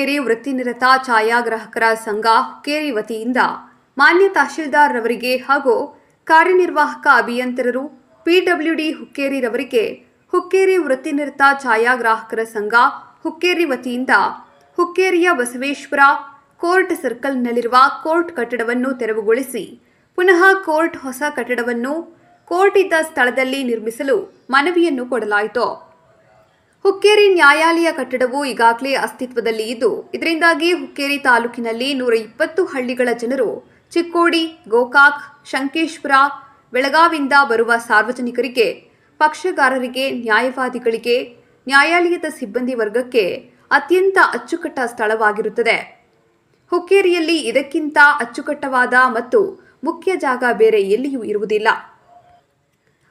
ಹುಕ್ಕೇರಿ ವೃತ್ತಿನಿರತ ಛಾಯಾಗ್ರಾಹಕರ ಸಂಘ ಹುಕ್ಕೇರಿ ವತಿಯಿಂದ ಮಾನ್ಯ ತಹಶೀಲ್ದಾರ್ ರವರಿಗೆ ಹಾಗೂ ಕಾರ್ಯನಿರ್ವಾಹಕ ಅಭಿಯಂತರರು ಪಿಡಬ್ಲ್ಯೂಡಿ ಹುಕ್ಕೇರಿ ರವರಿಗೆ ಹುಕ್ಕೇರಿ ವೃತ್ತಿನಿರತ ಛಾಯಾಗ್ರಾಹಕರ ಸಂಘ ಹುಕ್ಕೇರಿ ವತಿಯಿಂದ ಹುಕ್ಕೇರಿಯ ಬಸವೇಶ್ವರ ಕೋರ್ಟ್ ಸರ್ಕಲ್ನಲ್ಲಿರುವ ಕೋರ್ಟ್ ಕಟ್ಟಡವನ್ನು ತೆರವುಗೊಳಿಸಿ ಪುನಃ ಕೋರ್ಟ್ ಹೊಸ ಕಟ್ಟಡವನ್ನು ಕೋರ್ಟ್ ಇದ್ದ ಸ್ಥಳದಲ್ಲಿ ನಿರ್ಮಿಸಲು ಮನವಿಯನ್ನು ಕೊಡಲಾಯಿತು. ಹುಕ್ಕೇರಿ ನ್ಯಾಯಾಲಯ ಕಟ್ಟಡವು ಈಗಾಗಲೇ ಅಸ್ತಿತ್ವದಲ್ಲಿ ಇದ್ದು, ಇದರಿಂದಾಗಿ ಹುಕ್ಕೇರಿ ತಾಲೂಕಿನಲ್ಲಿ ನೂರ ಇಪ್ಪತ್ತು ಹಳ್ಳಿಗಳ ಜನರು ಚಿಕ್ಕೋಡಿ, ಗೋಕಾಕ್, ಶಂಕೇಶ್ವರ, ಬೆಳಗಾವಿಯಿಂದ ಬರುವ ಸಾರ್ವಜನಿಕರಿಗೆ, ಪಕ್ಷಗಾರರಿಗೆ, ನ್ಯಾಯವಾದಿಗಳಿಗೆ, ನ್ಯಾಯಾಲಯದ ಸಿಬ್ಬಂದಿ ವರ್ಗಕ್ಕೆ ಅತ್ಯಂತ ಅಚ್ಚುಕಟ್ಟ ಸ್ಥಳವಾಗಿರುತ್ತದೆ. ಹುಕ್ಕೇರಿಯಲ್ಲಿ ಇದಕ್ಕಿಂತ ಅಚ್ಚುಕಟ್ಟವಾದ ಮತ್ತು ಮುಖ್ಯ ಜಾಗ ಬೇರೆ ಎಲ್ಲಿಯೂ ಇರುವುದಿಲ್ಲ.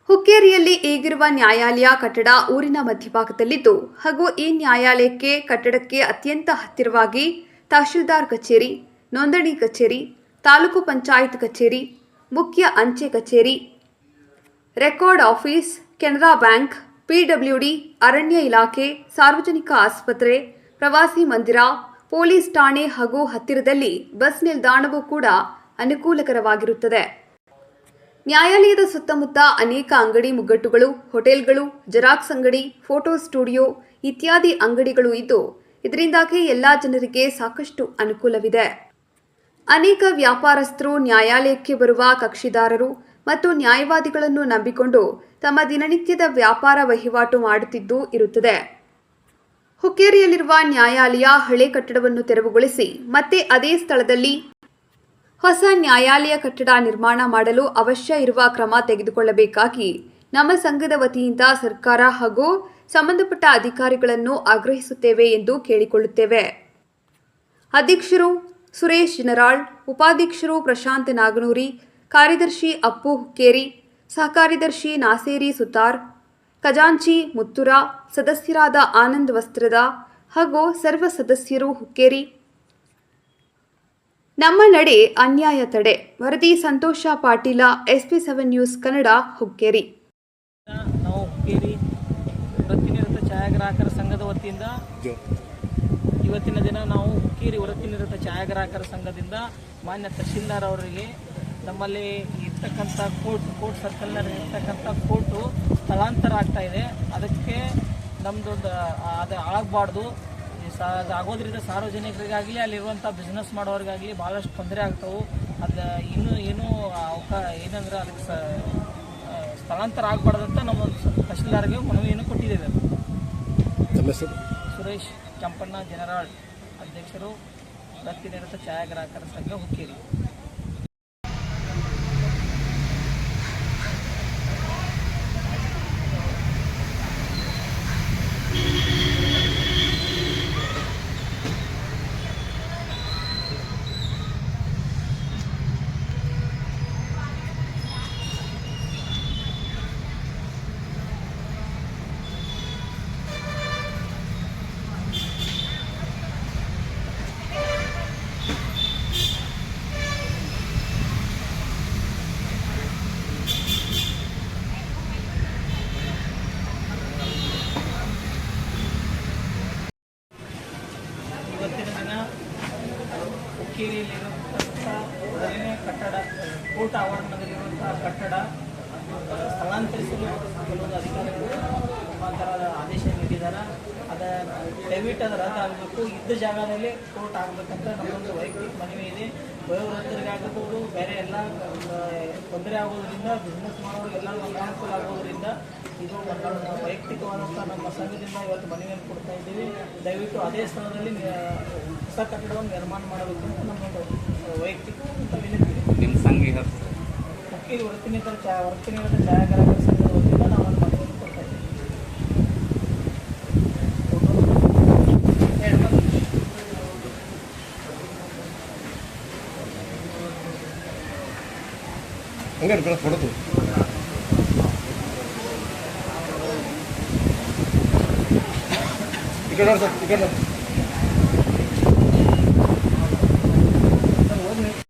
ಹುಕ್ಕೇರಿಯಲ್ಲಿ ಈಗಿರುವ ನ್ಯಾಯಾಲಯ ಕಟ್ಟಡ ಊರಿನ ಮಧ್ಯಭಾಗದಲ್ಲಿದ್ದು, ಹಾಗೂ ಈ ನ್ಯಾಯಾಲಯಕ್ಕೆ ಕಟ್ಟಡಕ್ಕೆ ಅತ್ಯಂತ ಹತ್ತಿರವಾಗಿ ತಹಶೀಲ್ದಾರ್ ಕಚೇರಿ, ನೋಂದಣಿ ಕಚೇರಿ, ತಾಲೂಕು ಪಂಚಾಯತ್ ಕಚೇರಿ, ಮುಖ್ಯ ಅಂಚೆ ಕಚೇರಿ, record office, Canara bank PWD ಅರಣ್ಯ ಇಲಾಖೆ, ಸಾರ್ವಜನಿಕ ಆಸ್ಪತ್ರೆ, ಪ್ರವಾಸಿ ಮಂದಿರ, ಪೊಲೀಸ್ ಠಾಣೆ ಹಾಗೂ ಹತ್ತಿರದಲ್ಲಿ ಬಸ್ ನಿಲ್ದಾಣವೂ ಕೂಡ ಅನುಕೂಲಕರವಾಗಿರುತ್ತದೆ. ನ್ಯಾಯಾಲಯದ ಸುತ್ತಮುತ್ತ ಅನೇಕ ಅಂಗಡಿ ಮುಗ್ಗಟ್ಟುಗಳು, ಹೋಟೆಲ್ಗಳು, ಜೆರಾಕ್ಸ್ ಅಂಗಡಿ, ಫೋಟೋ ಸ್ಟುಡಿಯೋ ಇತ್ಯಾದಿ ಅಂಗಡಿಗಳು ಇದ್ದು, ಇದರಿಂದಾಗಿ ಎಲ್ಲಾ ಜನರಿಗೆ ಸಾಕಷ್ಟು ಅನುಕೂಲವಿದೆ. ಅನೇಕ ವ್ಯಾಪಾರಸ್ಥರು ನ್ಯಾಯಾಲಯಕ್ಕೆ ಬರುವ ಕಕ್ಷಿದಾರರು ಮತ್ತು ನ್ಯಾಯವಾದಿಗಳನ್ನು ನಂಬಿಕೊಂಡು ತಮ್ಮ ದಿನನಿತ್ಯದ ವ್ಯಾಪಾರ ವಹಿವಾಟು ಮಾಡುತ್ತಿದ್ದು ಇರುತ್ತದೆ. ಹುಕ್ಕೇರಿಯಲ್ಲಿರುವ ನ್ಯಾಯಾಲಯ ಹಳೆ ಕಟ್ಟಡವನ್ನು ತೆರವುಗೊಳಿಸಿ ಮತ್ತೆ ಅದೇ ಸ್ಥಳದಲ್ಲಿ ಹೊಸ ನ್ಯಾಯಾಲಯ ಕಟ್ಟಡ ನಿರ್ಮಾಣ ಮಾಡಲು ಅವಶ್ಯ ಇರುವ ಕ್ರಮ ತೆಗೆದುಕೊಳ್ಳಬೇಕಾಗಿ ನಮ್ಮ ಸಂಘದ ವತಿಯಿಂದ ಸರ್ಕಾರ ಹಾಗೂ ಸಂಬಂಧಪಟ್ಟ ಅಧಿಕಾರಿಗಳನ್ನು ಆಗ್ರಹಿಸುತ್ತೇವೆ ಎಂದು ಕೇಳಿಕೊಳ್ಳುತ್ತೇವೆ. ಅಧ್ಯಕ್ಷರು ಸುರೇಶ್ ಜನರಾಳ್, ಉಪಾಧ್ಯಕ್ಷರು ಪ್ರಶಾಂತ್ ನಾಗನೂರಿ, ಕಾರ್ಯದರ್ಶಿ ಅಪ್ಪು ಹುಕ್ಕೇರಿ, ಸಹಕಾರ್ಯದರ್ಶಿ ನಾಸೇರಿ ಸುತಾರ್, ಖಜಾಂಚಿ ಮುತ್ತುರ, ಸದಸ್ಯರಾದ ಆನಂದ್ ವಸ್ತ್ರದ ಹಾಗೂ ಸರ್ವ ಸದಸ್ಯರು ಹುಕ್ಕೇರಿ ನಮ್ಮ ನಡೆ ಅನ್ಯಾಯ ತಡೆ. ವರದಿ Santosh Patil SP seven news Kannada Hukkeri. ನಾವು ಹುಕ್ಕೇರಿ. ವೃತ್ತಿನಿರತ ಛಾಯಾಗ್ರಾಹಕರ ಸಂಘದ ವತಿಯಿಂದ ಇವತ್ತಿನ ದಿನ ನಾವು ಹುಕ್ಕೇರಿ ವೃತ್ತಿನಿರತ ಛಾಯಾಗ್ರಾಹಕರ ಸಂಘದಿಂದ ಮಾನ್ಯ ತಹಶೀಲ್ದಾರ್ ಅವರಿಗೆ ನಮ್ಮಲ್ಲಿ ಇರ್ತಕ್ಕಂಥ ಕೋರ್ಟ್ ಕೋರ್ಟ್ ಸರ್ಕಲ್ನಲ್ಲಿ ಇರ್ತಕ್ಕಂಥ ಕೋರ್ಟು ಸ್ಥಳಾಂತರ ಆಗ್ತಾ ಇದೆ. ಅದಕ್ಕೆ ನಮ್ಮದೊಂದು ಅದು ಆಗಬಾರ್ದು. ಆಗೋದ್ರಿಂದ ಸಾರ್ವಜನಿಕರಿಗಾಗಲಿ ಅಲ್ಲಿರುವಂಥ ಬಿಸ್ನೆಸ್ ಮಾಡೋರಿಗಾಗಲಿ ಭಾಳಷ್ಟು ತೊಂದರೆ ಆಗ್ತವೆ. ಅದು ಇನ್ನೂ ಏನೂ ಅವಕಾಶ ಏನಂದ್ರೆ ಅದಕ್ಕೆ ಸ ಸ್ಥಳಾಂತರ ಆಗಬಾರ್ದಂತ ನಮ್ಮ ತಹಶೀಲ್ದಾರ್ಗೆ ಮನವಿಯನ್ನು ಕೊಟ್ಟಿದ್ದೇವೆ. ಸುರೇಶ್ ಚಂಪಣ್ಣ ಜನರಾಳ್ ಅಧ್ಯಕ್ಷರು ವೃತ್ತಿನಿರತ ಛಾಯಾಗ್ರಾಹಕರ ಸಂಘ ಹುಕ್ಕೇರಿ ಇವತ್ತಿನ ದಿನ ಹುಕ್ಕೇರಿಯಲ್ಲಿರುವಂಥ ಮೊದಲನೇ ಕಟ್ಟಡ ಕೋರ್ಟ್ ಆವರಣದಲ್ಲಿರುವಂತಹ ಕಟ್ಟಡ ಸ್ಥಳಾಂತರಿಸಲು ಕೆಲವೊಂದು ಅಧಿಕಾರಿಗಳು ಮುಖಾಂತರ ಆದೇಶ ನೀಡಿದ್ದಾರೆ. ಅದ ದಯವಿಟ್ಟು ಅದು ರದ್ದಾಗಬೇಕು ಇದ್ದ ಜಾಗದಲ್ಲಿ ಕೋರ್ಟ್ ಆಗಬೇಕಂತ ನಮ್ಮೊಂದು ವೈಯಕ್ತಿಕ ವಯೋವೃದ್ಧರಿಗಾಗಬಹುದು ಬೇರೆ ಎಲ್ಲ ತೊಂದರೆ ಆಗೋದ್ರಿಂದ ಬಿಸ್ನೆಸ್ ಮಾಡೋರು ಎಲ್ಲರೂ ಅನುಕೂಲ ಆಗೋದ್ರಿಂದ ಇದು ಒಂದು ವೈಯಕ್ತಿಕವಾದಂಥ ನಮ್ಮ ಸಂಘದಿಂದ ಇವತ್ತು ಮನವಿಯನ್ನು ಕೊಡ್ತಾ ಇದ್ದೀವಿ. ದಯವಿಟ್ಟು ಅದೇ ಸ್ಥಳದಲ್ಲಿ ಹೊಸ ಕಟ್ಟಡವನ್ನು ನಿರ್ಮಾಣ ಮಾಡಬೇಕು ಅಂತ ನಮ್ಮೊಂದು ವೈಯಕ್ತಿಕ ವಿನಂತಿ. ನಿಮ್ಮ ಸಂಘ ವೃತ್ತಿನಿರತ ಚಾ ವೃತ್ತಿನಿರತ ಛಾಯಾಗ್ರಾಹಕರ ಸಂಘದ ವತಿಯಿಂದ ನಾವು ಒಂದು ಮನವಿಯನ್ನು ಕೊಡ್ತಾ ಇದ್ದೀವಿ ಹೇಳಿ ಮತ್ತೆ. ಹಂಗೆ ಕಡೆ ಕೊಡೋದು ಈ ಕಡೆ ನೋಡಿ ಸರ್ ಈ ಕಡೆ ನೋಡಿ